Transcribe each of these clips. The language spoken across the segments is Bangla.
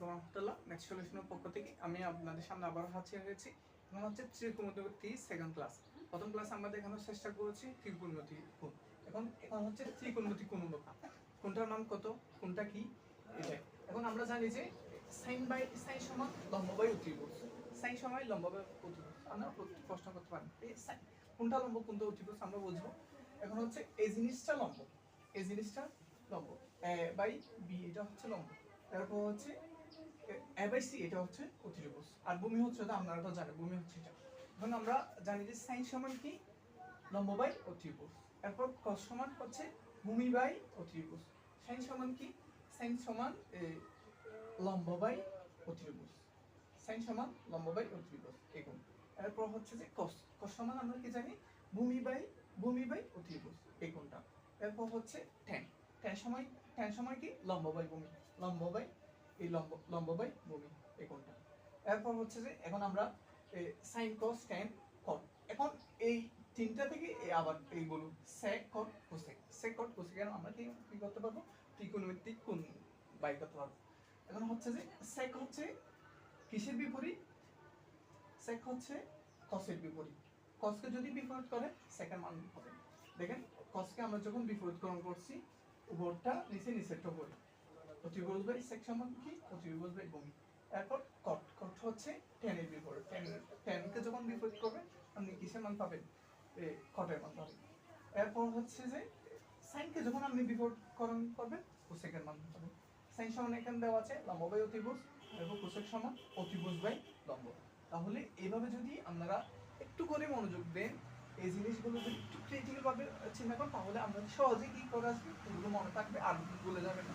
রহমতুল্লাহ সলিউশনের পক্ষ থেকে আমি আপনাদের সামনে আবার হাজির হয়েছি। এবং হচ্ছে ত্রিকোণমিতি সেকেন্ড ক্লাস প্রথম ক্লাস আমরা দেখানোর চেষ্টা করেছি ত্রিকোণমিতি কোণ। এখন এখন হচ্ছে ত্রিকোণমিতি কোণ কোনটার নাম কত? কোনটা কি? এটাই। এখন আমরা জানি যে সাইন বাই সাইন সমান লম্ব বাই সাইন সমান লম্ব বাই প্রতি- প্রশ্ন করতে পারি। কোনটা লম্ব কোনটা অতিভুজ আমরা বুঝব। এখন হচ্ছে এই জিনিসটা লম্ব। এই জিনিসটা লম্ব। বাই বি, এটা হচ্ছে লম্ব। তারপর হচ্ছে এ এটা হচ্ছে অতিরিভুজ আর ভূমি হচ্ছে ওটা আপনারা তো জানেন ভূমি হচ্ছে এটা এখন আমরা জানি যে সাইন সমান কি লম্ব বাই অতিরিভুজ এরপর কস সমান হচ্ছে ভূমি বাই অতিরিভুজ সাইন সমান কি সাইন সমান লম্ব বাই অতিরিভুজ সাইন সমান লম্ব বাই অতিরিভুজ এরকম এরপর হচ্ছে যে কস কস সমান আমরা কি জানি ভূমি বাই ভূমি বাই অতিরিভুজ এই কোনটা এরপর হচ্ছে ট্যান ট্যান সময় ট্যান সময় কি লম্ব বাই ভূমি লম্ব বাই এই লম্ব লম্ব বাই ভূমি এই এরপর হচ্ছে যে এখন আমরা সাইন কস ট্যান কট এখন এই তিনটা থেকে আবার কট কোসেক সেক কট কোসেক আমরা কি কি করতে পারব? বাই করতে পারব। এখন হচ্ছে যে হচ্ছে কিসের বিপরীত? সেক হচ্ছে কসের বিপরীত। কসকে যদি বিপরীত করে সেকের মান হবে। দেখেন কসকে আমরা যখন বিপরীতকরণ করছি, উপরটা নিচে নিচেরটা উপরে। অতিভুজ বাই সেক সমান কি? অতিভুজ বাই ভূমি। এরপর কট কট হচ্ছে টেনের বিপরীত। টেন টেনকে যখন বিপরীত করবে, আপনি কিসের মান পাবেন? কটের মান পাবেন। এরপর হচ্ছে যে সাইনকে যখন আপনি বিপরীতকরণ করবেন, কোসেকের মান পাবেন। সাইন সমান এখানে দেওয়া আছে, লম্ব বাই অতিভুজ এরপর কোসেক সমান অতিভুজ বাই লম্ব। তাহলে এইভাবে যদি আপনারা একটু করে মনোযোগ দেন, এই জিনিসগুলো যদি একটু ক্রিটিক্যাল ভাবে চিন্তা করেন, তাহলে আমরা সহজে কি করে আসবে? এগুলো মনে থাকবে, আর ভুলে যাবে না।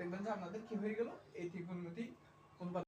দেখবেন যে আপনাদের কি হয়ে গেল? এই ত্রিকোণমিতি অনুপাত